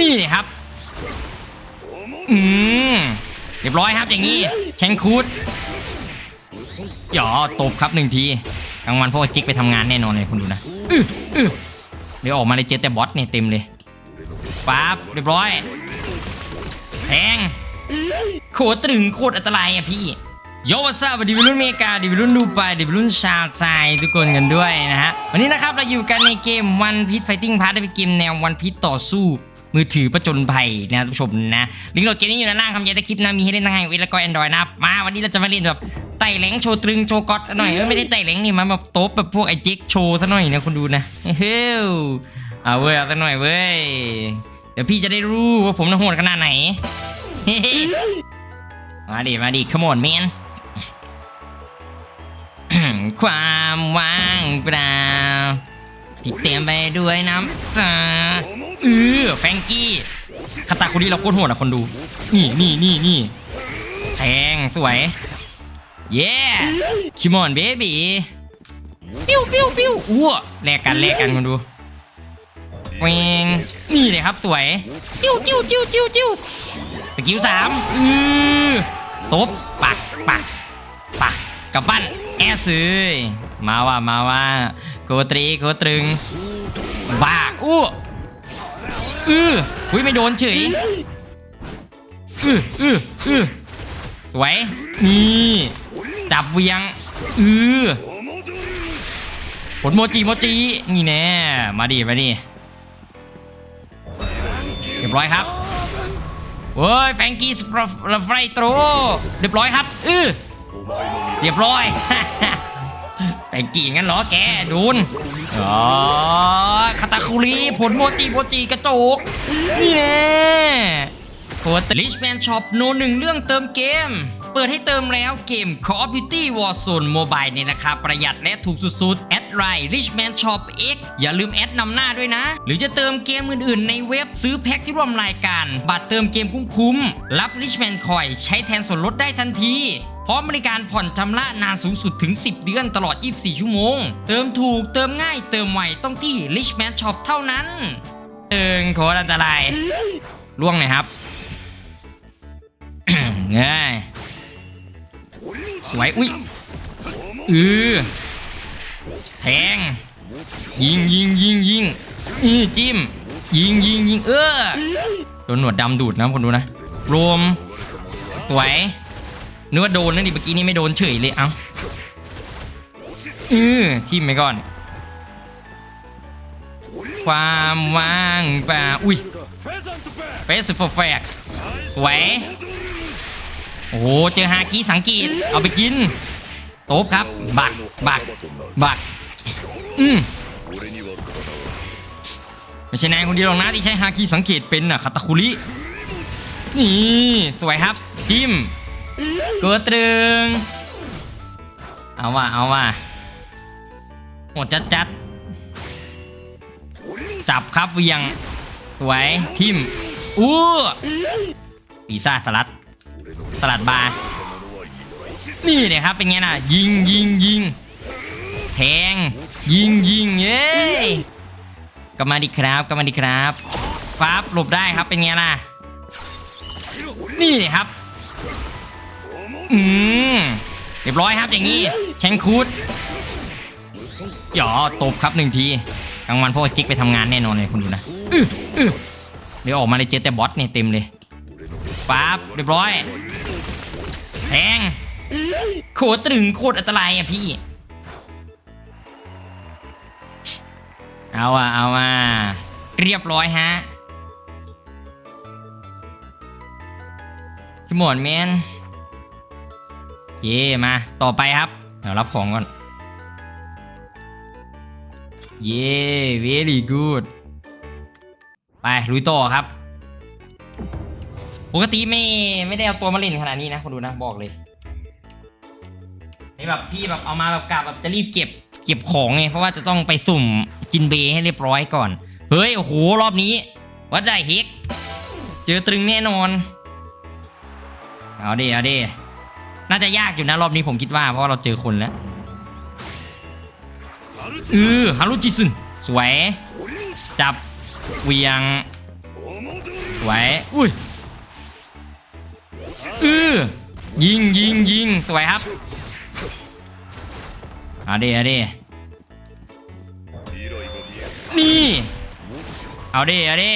นี่ครับ อืม เรียบร้อยครับอย่างนี้แชงคูดหยอตบครับหนึ่งทีกลางวันพวกจิกไปทำงานแน่นอนเลยคุณดูนะอื้ออื้อเดี๋ยวออกมาเลยเจอแต่บอสเนี่ยเต็มเลยปั๊บเรียบร้อยแทงโคตรตรึงโคตรอันตรายอะพี่โยวัสวัสดีวิรุ่นเมกาดิวิรุ่นดูไปดิวิรุ่นชาวไซทุกคนกันด้วยนะฮะ วันนี้นะครับเราอยู่กันในเกมวันพี e ไฟติ้งพาร์ทเป็นเกมแนววันพี e ต่อสู้ มือถือประจนภัยนะท่านผู้ชมนะลิงก์โหลดเกมนี้อยู่ด้านล่างคำยันตะคลิปนะมีให้เล่นทั้งไอโอเอสแล้วก็แอนดรอยนะมาวันนี้เราจะมาเล่นแบบไต่แหลงโชว์ตรึงโชว์ก๊อตหน่อยเออไม่ได้ไต่แหลงนี่มาแบบโต๊ะแบบพวกไอเจิกโชว์ซะหน่อยนะคุณดูนะเฮ้ยเอาเว้ยเอาซะหน่อยเว้ยเดี๋ยวพี่จะได้รู้ว่าผมน่ะโหดขนาดไหนมาดิมาดิขโมนเมนความว่างเปล่า ที่เต็มไปด้วยน้ำตาเออแฟงกี้คาตาคุรีเราโคตรโหดอะคนดู นี่นี่นี่นี่แทงสวย เย้คิมอนเบบี้ปิ้วปิ้วปิ้วอ้วแลกกันแลกกันคนดูเวงนี่เลยครับสวย จิ้วจิ้วจิ้วจิ้วจิ้วสกิลสามอือตบปักปักปักกับบ้านแอสเลย มาว่ามาว่าโกตรีโกตรึงบ้าอู้อืออุ้ยไม่โดนเฉยอืออืออือสวยนี่จับเวียงอือผลโมจิโมจินี่แน่มาดิมาดิเรียบร้อยครับโอ้ยแฟงกี้สไฟโตรเรียบร้อยครับอือเรียบร้อย แฟรงกี้งั้นเหรอแกดูนอ๋อคาตาคุริผลโมจิโมจิกระจกนี่แน่โคตรลิชแมนช็อปโนหนึ่งเรื่องเติมเกม เปิดให้เติมแล้วเกม Call of Duty Warzone Mobile ในราคาประหยัดและถูกสุดๆ แอดไลน์ Richman Shop X อย่าลืมแอดนำหน้าด้วยนะ หรือจะเติมเกมอื่นๆ ในเว็บซื้อแพ็คที่ร่วมรายการ บัตรเติมเกมคุ้มๆ รับ Richman Coin ใช้แทนส่วนลดได้ทันที พร้อมบริการผ่อนชำระนานสูงสุดถึง 10 เดือนตลอด 24 ชั่วโมง เติมถูกเติมง่ายเติมไวต้องที่ Richman Shop เท่านั้นเติงโคตรอันตรายล่วงหน่อยครับง่ายสวยอุ้ยอือแทงยิงยิงยิงยิงอือจิ้ม ยิงยิงยิงเออโดนหนวดดำดูดนะคนดูนะรวมสวย นึกว่าโดนนะดิเมื่อกี้นี่ไม่โดนเฉยเลยเอ้าอือทิมไปก่อน ความว่างเปล่าอุ้ยเฟสฟอร์แฟกสวโอ้โหเจอฮากิสังกีตเอาไปกินโต๊บครับ บักบักบักอืมไม่ใช่นายคนเดียวหรอกนะที่ใช้ฮากิสังเกตเป็นน่ะคาตาคุรินี่ สวยครับ จิ้ม กิดตรึง เอาว่ะ เอาว่ะโหดจัดจัดจับครับเวียงสวยทิมอู้ปีซ่าสลัดตลาดบาร์นี่เลยครับเป็นไงน่ะ ยิงยิงยิงแทง ยิงยิงเย้ยกลับมาดิครับกลับมาดิครับฟ้าบหลบได้ครับเป็นไงล่ะ นี่เลยครับ อืมเรียบร้อยครับอย่างนี้แชงคูดหยอตบครับหนึ่งทีกลางวันพวกจิกไปทำงานแน่นอนเลยคุณดูนะอื้ออื้อเดี๋ยวออกมาเลยเจอแต่บอสเนี่ยเต็มเลยปั๊บเรียบร้อยแทงโคตรตรึงโคตรอันตรายอะพี่ เอาอะเอาอะเรียบร้อยฮะพี่หมอนแมน เย่มาต่อไปครับ เดี๋ยวรับของก่อน เย่ very good ไปลุยต่อครับ ปกติไม่ไม่ได้เอาตัวมาเล่นขนาดนี้นะคนดูนะบอกเลยในแบบที่แบบเอามาแบบกะแบบจะรีบเก็บเก็บของไงเพราะว่าจะต้องไปสุ่มกินเบให้เรียบร้อยก่อน เฮ้ยโอ้โหรอบนี้วัดได้เฮกเจอตรึงแน่นอน เอาดิเอาดิ น่าจะยากอยู่นะรอบนี้ผมคิดว่าเพราะว่าเราเจอคนแล้วเออฮารุจิซึนสวย จับเวียงสวยอุ้ยอือยิงยิงยิงสวยครับเอาดิเอาดินี่เอาดิเอาดิ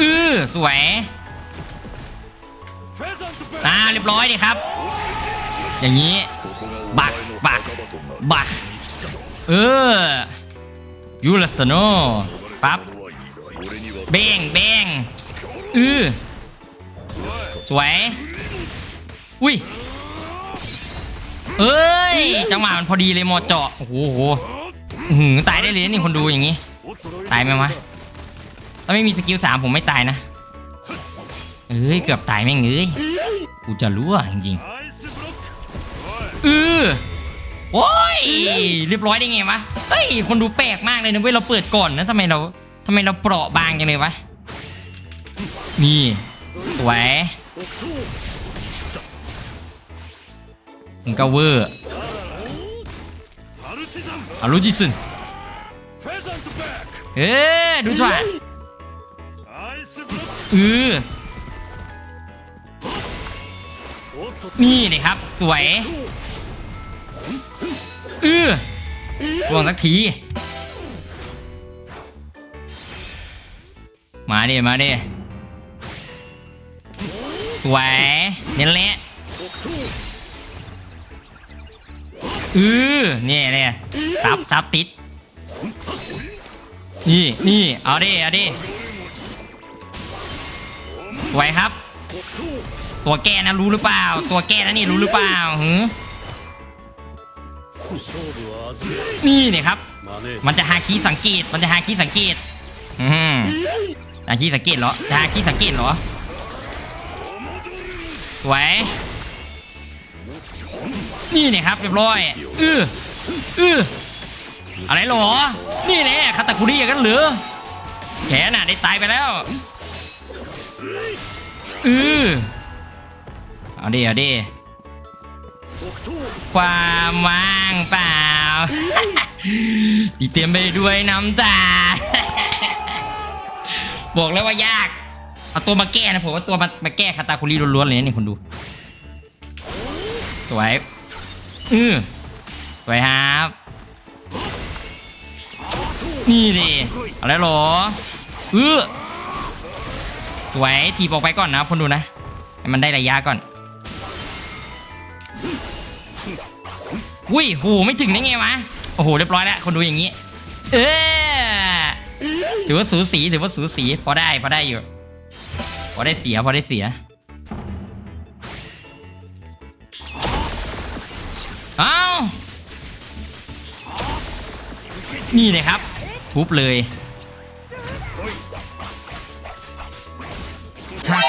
อือสวย อ่าเรียบร้อยดิครับ อย่างนี้ บัก บัก บัก เออยูรัสโนปั๊บเบงเบงอือสวย อุ้ย เอ้ย จังหวะมันพอดีเลยมอเจาะ โอ้โหหือตายได้เลยนะนี่คนดูอย่างนี้ ตายไหมวะ ถ้าไม่มีสกิลสามผมไม่ตายนะ เอ้ยเกือบตายแม่งเอ้ยกูจะรู้อะจริงๆเออโอ้ยเรียบร้อยได้ไงวะเฮ้ยคนดูแปลกมากเลยนะเว้ยเราเปิดก่อนนะทำไมเราทำไมเราเปราะบางจังเลยวะนี่สวยมึงก็เวอร์อารุจิสึนเอ๊ดูถ่ะเออ นี่เลยครับ สวยเออลวงสักที มาดิมาดิสวยเนี่ยแหละเออนี่เนี่ยซับซับติด นี่นี่เอาดิเอาดิสวยครับ ตัวแกนะรู้หรือเปล่า ตัวแกนะนี่รู้หรือเปล่าหือนี่เนี่ยครับ มันจะหาคีย์สังเกต มันจะหาคีย์สังเกต อืมหาคีย์สังเกตเหรอจะหาคีย์สังเกตเหรอสวยนี่เนี่ยครับเรียบร้อยอืออืออะไรเหรอ นี่แหละคาตาคุริอย่างนั้นหรือแขนน่ะได้ตายไปแล้วอือ เอาดิเอาดิความว่างเปล่าที่เต็มไปด้วยน้ำตา บอกแล้วว่ายาก เอาตัวมาแก้นะผมว่าตัวมามาแก้คาตาคุริล้วนๆเลยนะนี่คนดู สวยอือสวยครับ นี่ดิอะไรหรออือสวยทีบออกไปก่อนนะคนดูนะ ให้มันได้ระยะก่อน อุ้ยหูไม่ถึงได้ไงวะ โอ้โห เรียบร้อยแล้ว คนดูอย่างนี้ เออถือว่าสูสีถือว่าสูสี พอได้ พอได้อยู่ พอได้เสีย พอได้เสียอ้าวนี่เลยครับ ทุบเลย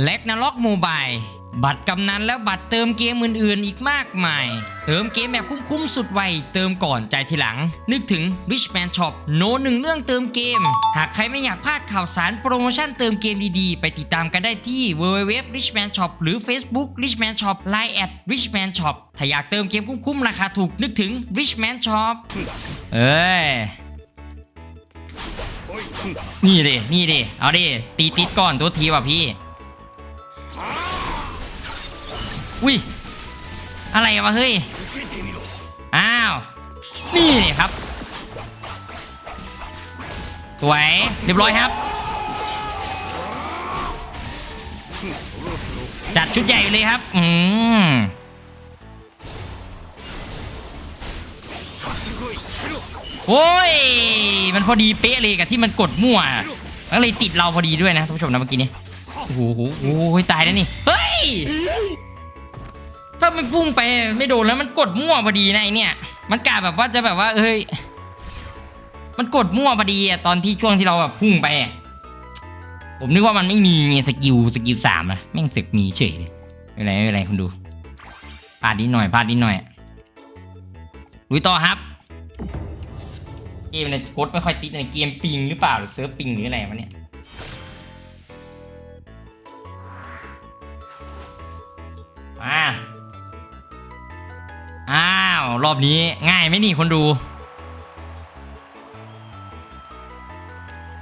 และ n a r o k Mobile บัตรกำนันและบัตรเติมเกมอื่นๆ อีกมากมาย เติมเกมแบบคุ้มๆ สุดไว เติมก่อนใจทีหลัง นึกถึง Richman Shop โนหนึ่งเรื่องเติมเกม หากใครไม่อยากพลาดข่าวสารโปรโมชั่นเติมเกมดีๆ ไปติดตามกันได้ที่ www richman shop หรือ Facebook richman shop line at richman shop ถ้าอยากเติมเกมคุ้มๆ ราคาถูกนึกถึง richman shop เอ้ยนี่ดินี่ดิเอาดิตีติดก่อนตัวทีว่ะพี่ อุ้ย อะไรวะเฮ้ย อ้าวนี่นี่ครับ สวย เรียบร้อยครับ จัดชุดใหญ่เลยครับ อืมโอ้ย มันพอดีเป๊ะเลยกับที่มันกดมั่วแล้วเลยติดเราพอดีด้วยนะท่านผู้ชมนะเมื่อกี้นี้ โอ้โหโอ้โหตายแล้วนี่ เฮ้ย ถ้ามันพุ่งไปไม่โดนแล้วมันกดมั่วพอดีนะไอเนี่ย มันกะแบบว่าจะแบบว่า เอ้ย มันกดมั่วพอดีอะตอนที่ช่วงที่เราแบบพุ่งไป ผมนึกว่ามันไม่มีไงสกิลสกิลสามอะแม่งเสกมีเฉยเลยไม่เป็นไรไม่เป็นไรคุณดูพลาดนิดหน่อยพลาดนิดหน่อยลุยต่อครับเกมเนี่ยกดไม่ค่อยติดในเกมปิงหรือเปล่าหรือเซิร์ฟปิงหรืออะไรวะเนี่ย มาอ้าว รอบนี้ง่ายไหมนี่คนดู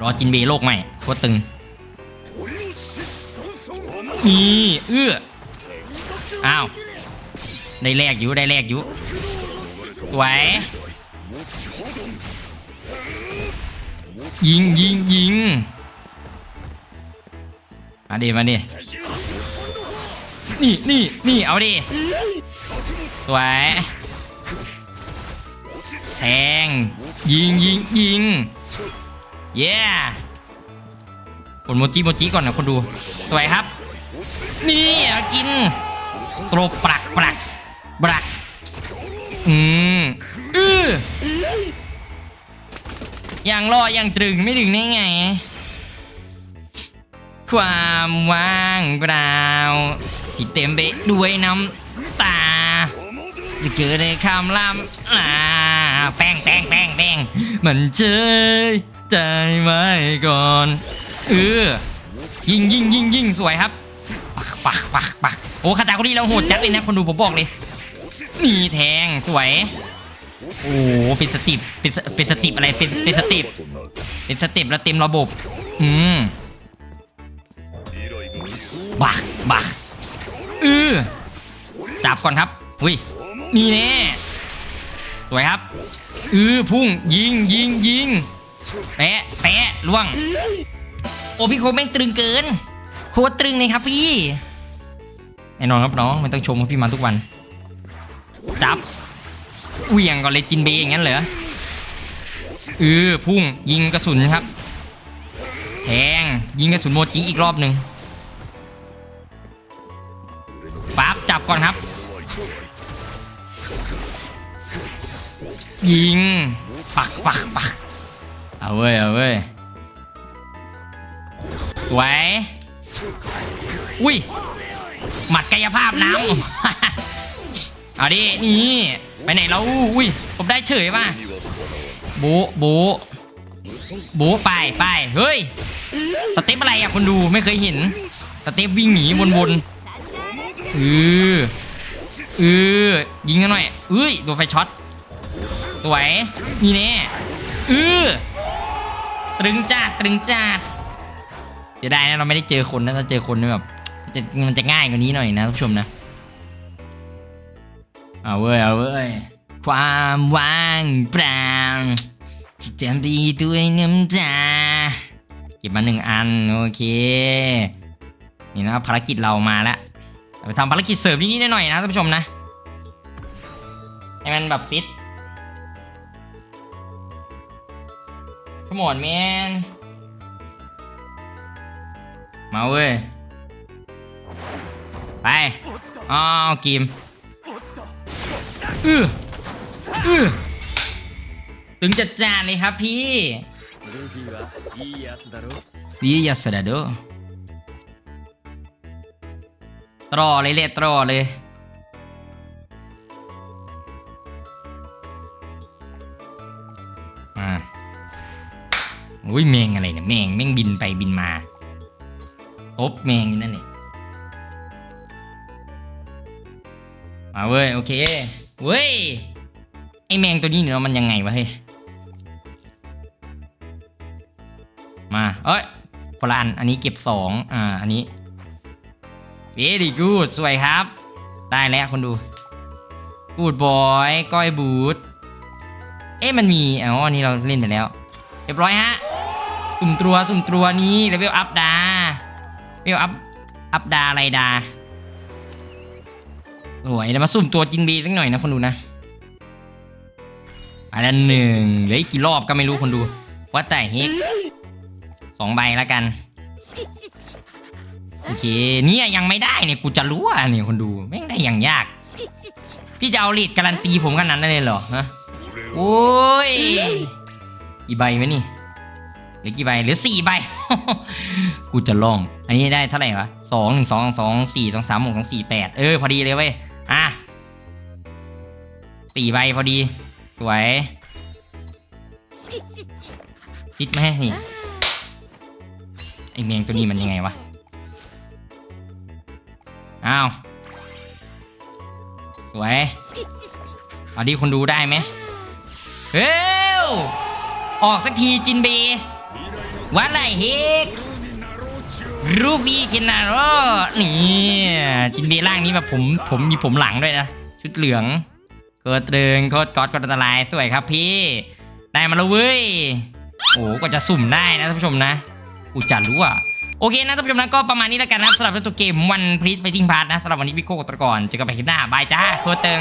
รอจินเบโลกใหม่โคตรตึง นี่เอื้ออ้าว ได้แลกอยู่ ได้แลกอยู่สวยยิงยิงยิงมาดิมาดิ นี่นี่นี่เอาดิสวยแทงยิงยิงยิงเย้กดโมจิโมจิก่อนนะคนดูสวยครับ นี่กินโตรปลักปลักปลักอืมอือยังรอยังตรึงไม่ถึงได้ไง ความว่างเปล่า ที่เต็มไปด้วยน้ำตาจะเกิดในคำลำลาแป้งแป้งแป้งแป้งมันเจยใจไว้ก่อนเออยิงยิงยิงยิงสวยครับปักปักปักปักโอ้คาตาคนนี้เราโหดจัดเลยนะคนดูผมบอกเลยนี่แทงสวยโอ้เป็นสติปเป็นเป็นสติปอะไรเป็นเป็นสติปเป็นสติปแล้วเต็มระบบ อืมบักบัก เออจับก่อนครับอุ้ยนี่แน่สวยครับเออพุ่งยิงยิงยิงแปะแปะล่วง โอ้พี่โคแม่งตรึงเกิน โคตรตรึงเลยครับพี่แน่นอนครับน้องไม่ต้องชมว่าพี่มาทุกวัน จับเวียงก่อนเลยจินเบย์อย่างนั้นเหรอเออพุ่งยิงกระสุนครับแทงยิงกระสุนโมจิอีกรอบหนึ่ง ก่อนครับ ยิง ปักปักปักเอาเว้ย เอาเว้ยสวยอุ้ย หมัดกายภาพน้ำเอาดิ นี่ ไปไหนแล้วอุ้ย ผมได้เฉยป่ะโบะโบะโบะไปไปเฮ้ย สเต็ปอะไรอะคนดูไม่เคยเห็น สเต็ปวิ่งหนีวนๆเออเออยิงกันหน่อยเอ้ยโดนไฟช็อตสวยนี่แน่เออตรึงจ้าดตรึงจ้าดจะได้นะเราไม่ได้เจอคนนะถ้าเจอคนเนี่ยแบบมันจะมันจะง่ายกว่านี้หน่อยนะท่านผู้ชมนะเอาเว้ยเอาเว้ยความว่างเปล่าที่เต็มดีด้วยน้ำตาเก็บมาหนึ่งอัน โอเค นี่นะภารกิจเรามาแล้ว ไปทำภารกิจเสริมนิดๆหน่อยนะท่านผู้ชมนะให้มันแบบฟิตขมอนแมนมาเว้ย ไปอ้าวกิมอืออือถึงจัดจานเลยครับพี่ดียาสดาโด ตรอเลยเลยตรอเลย อ่าอุ้ยแมงอะไรเนี่ยแมงแมงบินไปบินมาตบแมงนั่นนี่มาเว้ยโอเคเว้ยไอแมงตัวนี้เนี่ยมันยังไงวะเฮ้ยมาเอ้ยคนละอันอันนี้เก็บสองอ่าอันนี้ very good สวยครับ ได้แล้วคนดู good boy ก้อยบูทเอ๊ะมันมีอ๋ออันนี้เราเล่นไปแล้ว เรียบร้อยฮะสุ่มตัวสุ่มตัวนี้เลเวลอัพดาเลเวลอัพอัพดาอะไรดาสวยเดี๋ยวมาสุ่มตัวจินบีสักหน่อยนะคนดูนะไปละหนึ่งเหลืออีกกี่รอบก็ไม่รู้คนดูว่าแต่เฮกสองใบแล้วกัน โอเคเนี่ยยังไม่ได้เนี่ยกูจะรู้อะเนี่ยคนดูแม่งได้อย่างยาก พี่จะเอาลีดการันตีผมขนาดนั้นเลยเหรอฮะโอ้ยกี่ใบไหมนี่เหลือกี่ใบเหลือสี่ใบ กูจะลอง อันนี้ได้เท่าไหร่วะสองหนึ่งสองสองสี่สองสามหกสองสี่แปดเออพอดีเลยเว้ยอะสี่ใบพอดี สวยติดไหมนี่ไอแมงตัวนี้มันยังไงวะ อ้าว สวย เอาดีคนดูได้ไหมเฮ้ยออกสักทีจินเบวัดไรเฮกรูฟีกินนาโรนี่จินเบร่างนี้แบบผมผมมีผมหลังด้วยนะ ชุดเหลือง เกิดเริงโคตรก๊อตก็อันตรายสวยครับพี่ ได้มาแล้วเว้ย โอ้กว่าจะสุ่มได้นะท่านผู้ชมนะกูจะรู้อะ โอเคนะท่านผู้ชมนะก็ประมาณนี้แล้วกันนะสำหรับตัวเกมวันพรีสไฟติ้งพาร์ทนะสำหรับวันนี้พี่โก้ตะก่อนเจอกันใหม่คลิปหน้าบายจ้าโคตรเติง